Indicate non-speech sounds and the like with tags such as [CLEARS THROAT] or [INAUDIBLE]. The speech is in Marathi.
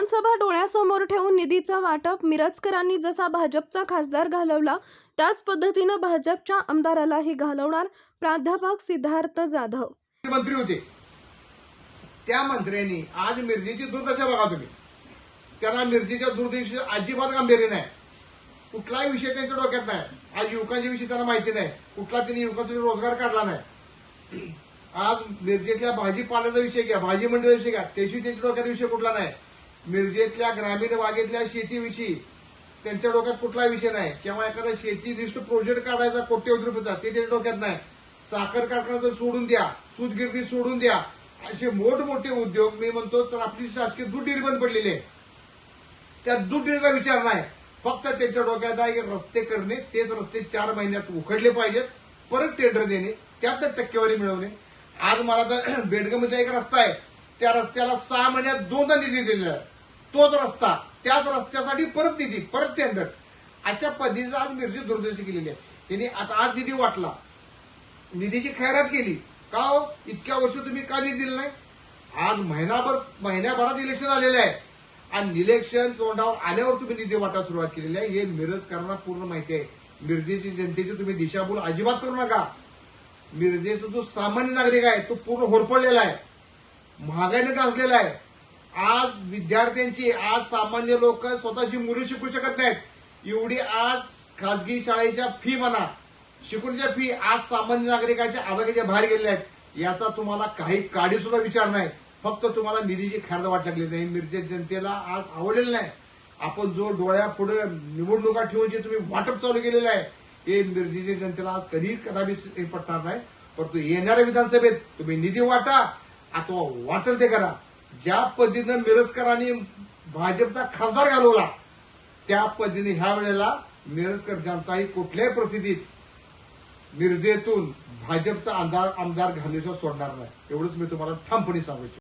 विधानसभा डोळ्यासमोर ठेवून निधीचा वाटप मिरजकरांनी जसा भाजपचा खासदार घालवला त्याच पद्धतीनं भाजपच्या आमदारालाही घालवणार प्राध्यापक सिद्धार्थ जाधव. मंत्री होते. त्या मंत्र्यांनी आज मिरजेची दुर्दशा बघा तुम्ही. त्यांना मिरजेच्या दुर्दशेची अजिबात गांभीर्य नाही. कुठलाही विषय त्यांच्या डोक्यात नाही. आज युवकांच्या विषयी त्यांना माहिती नाही. कुठला त्यांनी युवकांसाठी रोजगार काढला नाही. आज मिरजेतल्या भाजीपाल्याचा विषय घ्या भाजी मंडळाचा विषय घ्या. त्याशी त्यांच्या डोक्यात विषय कुठला नाही. मिरजेतल्या ग्रामीण भागेतल्या शेतीविषयी त्यांच्या डोक्यात कुठला विषय नाही. किंवा एखादा शेतीनिष्ठ प्रोजेक्ट काढायचा कोट्यवधी रुपयाचा ते त्यांच्या डोक्यात नाही. साखर कारखाना सोडून द्या सूतगिरणी सोडून द्या. असे मोठमोठे उद्योग मी म्हणतो तर आपली शासकीय दूध डेअरी बंद पडलेली आहे. त्या दूध डेअरीचा विचार नाही. फक्त त्यांच्या डोक्यात आहे की रस्ते करणे तेच रस्ते चार महिन्यात उखडले पाहिजेत परत टेंडर देणे त्यात टक्केवारी मिळवणे. आज मला तर [CLEARS THROAT] बेडगमचा एक रस्ता आहे. त्या रस्त्याला सहा महिन्यात दोनदा निधी दिलेला आहे. तोच रस्ता त्याच रस्त्यासाठी परत निधी परत टेंडर अशा पद्धतीचं आज मिरजी दुर्दशी केलेली आहे. त्यांनी आता आज निधी वाटला. निधीची खैरात केली. का हो? इतक्या वर्ष तुम्ही का निधी दिला नाही? आज महिनाभर महिन्याभरात इलेक्शन आलेलं आहे. आणि इलेक्शन तोंडावर आल्यावर तुम्ही निधी वाटायला सुरुवात केलेली आहे. हे मिरजकरांना पूर्ण माहिती आहे. मिरजेची जनतेची तुम्ही दिशाभूल अजिबात करू नका. मिरजेचा जो सामान्य नागरिक आहे तो पूर्ण होरपडलेला आहे. महागाईने गाजलेला आहे. आज विद्यार्थ्यांची आज सामान्य लोक स्वतःची मुलं शिकू शकत नाहीत. एवढी आज खासगी शाळेच्या फी म्हणा शिकवणीच्या फी आज सामान्य नागरिकांच्या आवाक्याच्या बाहेर गेलेल्या आहेत. याचा तुम्हाला काही काडी सुद्धा विचार नाही. फक्त तुम्हाला निधीची खर्च वाट लागली नाही. मिरजेत जनतेला आज आवडलेलं नाही. आपण जो डोळ्या पुढे निवडणुका ठेवून जे तुम्ही वाटप चालू केलेलं आहे हे मिरजेच्या जनतेला आज कधीही कदापि पडणार नाही. परंतु येणाऱ्या विधानसभेत तुम्ही निधी वाटा अथवा वाटेल ते करा. ज्या पद्धतीनं मिरजकरांनी भाजपचा खासदार घालवला त्या पद्धतीने ह्या वेळेला मिरजकर जनता ही कुठल्याही परिस्थितीत मिरजेतून भाजपचा आमदार आमदार घालण्याचा सोडणार नाही. एवढंच मी तुम्हाला ठामपणे सांगू